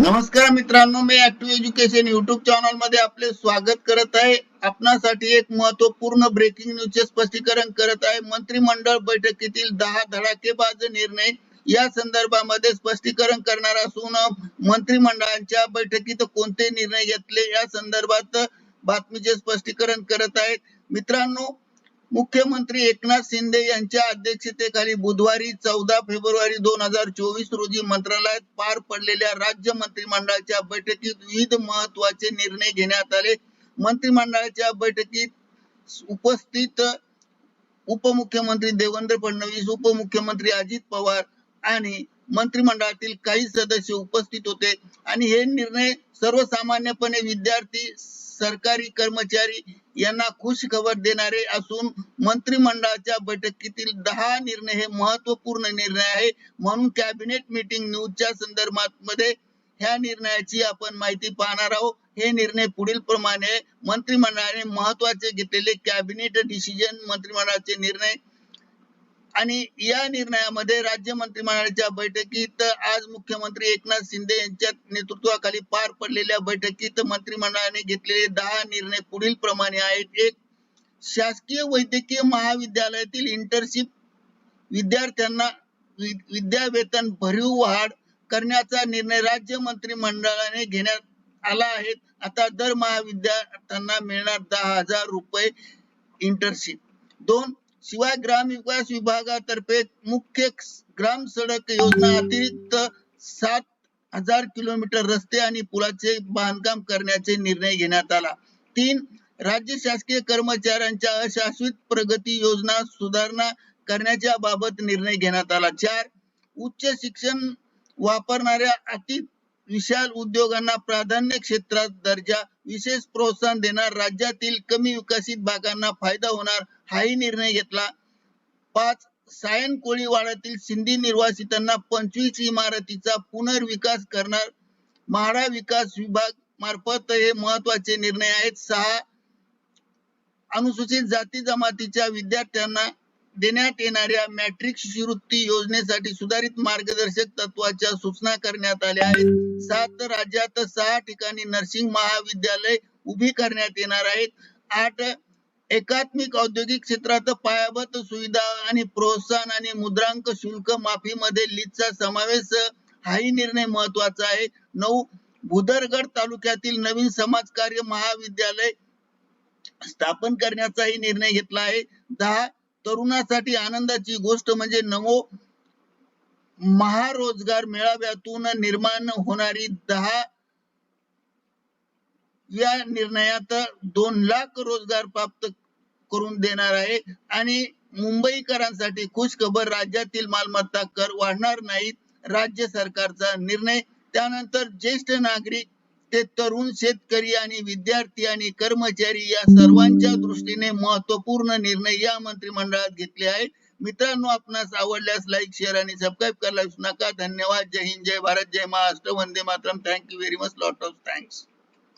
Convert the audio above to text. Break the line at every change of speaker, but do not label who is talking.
नमस्कार मित्रांनो मी ऍक्टिव्ह एज्युकेशन युट्यूब चॅनलमध्ये आपले स्वागत करत आहे. आपणासाठी एक महत्त्वपूर्ण ब्रेकिंग न्यूजचे स्पष्टीकरण करत आहे. मंत्रिमंडळ बैठकीतील दहा धडाकेबाज निर्णय या संदर्भामध्ये स्पष्टीकरण करणार असून मंत्रिमंडळाच्या बैठकीत कोणते निर्णय घेतले या संदर्भात बातमीचे स्पष्टीकरण करत आहेत. मित्रांनो मुख्यमंत्री एकनाथ शिंदे यांच्या अध्यक्षतेखाली बुधवारी चौदा फेब्रुवारी दोन हजार चोवीस रोजी मंत्रालयात पार पडलेल्या राज्य मंत्रिमंडळाच्या बैठकीत विविध महत्त्वाचे निर्णय घेण्यात आले. मंत्रिमंडळाच्या बैठकीत उपस्थित उपमुख्यमंत्री देवेंद्र फडणवीस उपमुख्यमंत्री अजित पवार आणि मंत्रिमंडळातील काही सदस्य उपस्थित होते आणि हे निर्णय सर्वसामान्यपणे विद्यार्थी सरकारी कर्मचारी यांना खुश खबर देणारे असून मंत्रिमंडळाच्या बैठकीतील दहा निर्णय हे महत्त्वपूर्ण निर्णय आहे. म्हणून कॅबिनेट मीटिंग न्यूजच्या संदर्भात मध्ये ह्या निर्णयाची आपण माहिती पाहणार आहोत. हे निर्णय पुढील प्रमाणे मंत्रिमंडळाने महत्त्वाचे घेतलेले कॅबिनेट डिसिजन मंत्रिमंडळाचे निर्णय आणि या निर्णयामध्ये राज्य मंत्रिमंडळाच्या बैठकीत आज मुख्यमंत्री एकनाथ शिंदे यांच्या नेतृत्वाखाली पार पडलेल्या बैठकीत मंत्रिमंडळाने घेतलेले दहा निर्णय पुढील प्रमाणे आहेत. एक शासकीय वैद्यकीय महाविद्यालयातील इंटर्नशिप विद्यार्थ्यांना विद्यावेतन भरीव वाढ करण्याचा निर्णय राज्य मंत्रिमंडळाने घेण्यात आला आहे. आता दर महाविद्यार्थ्यांना मिळणार दहा हजार रुपये इंटर्नशिप दोन शिवाय ग्राम विकास विभागातर्फे मुख्य ग्राम सडक योजना अतिरिक्त सात हजार किलोमीटर रस्ते आणि पुलाचे बांधकाम करण्याचे निर्णय घेण्यात आला. तीन राज्य शासकीय कर्मचाऱ्यांच्या अशाश्वित प्रगती योजना सुधारणा करण्याच्या बाबत निर्णय घेण्यात आला. चार उच्च शिक्षण वापरणाऱ्या अति विशाल उद्योगांना प्राधान्य क्षेत्रात दर्जा विशेष प्रोत्साहन देणार राज्यातील कमी विकसित भागांना फायदा होणार हाही निर्णय घेतला. पाच सायन कोळीवाड्यातील सिंधी निर्वासितांना पंचवीस इमारतीचा पुनर्विकास करणार म्हाडा विकास विभाग मार्फत हे महत्त्वाचे निर्णय आहेत. सहा अनुसूचित जाती जमातीच्या विद्यार्थ्यांना देण्यात येणाऱ्या मॅट्रिक शिष्यवृत्ती योजनेसाठी सुधारित मार्गदर्शक तत्वाच्या सूचना करण्यात आल्या आहेत. सात राज्यात सहा ठिकाणी नर्सिंग महाविद्यालय उभी करण्यात येणार आहेत. आठ एकात्मिक औद्योगिक क्षेत्रात पायाभूत सुविधा आणि प्रोत्साहन आणि मुद्रांक शुल्क माफीमध्ये लीजचा समावेश हाही निर्णय महत्त्वाचा आहे. नऊ भुदरगड तालुक्यातील नवीन समाज कार्य महाविद्यालय स्थापन करण्याचाही निर्णय घेतला आहे. दहा तरुणासाठी आनंदाची गोष्ट म्हणजे नवो महारोजगार मेळाव्यातून निर्माण होणारी दहा या निर्णयात दोन लाख रोजगार प्राप्त करून देणार आहे. आणि मुंबईकरांसाठी खुश खबर राज्यातील मालमत्ता कर वाढणार नाही राज्य सरकारचा निर्णय. त्यानंतर ज्येष्ठ नागरिक ते तरुण शेतकरी आणि विद्यार्थी आणि कर्मचारी या सर्वांच्या दृष्टीने महत्त्वपूर्ण निर्णय या मंत्रिमंडळात घेतले आहेत. मित्रांनो आपणास आवडल्यास लाईक शेअर आणि सबस्क्राईब करायला विसरू नका. धन्यवाद. जय हिंद जय भारत जय महाराष्ट्र. वंदे Mataram. Thank you very much lot of thanks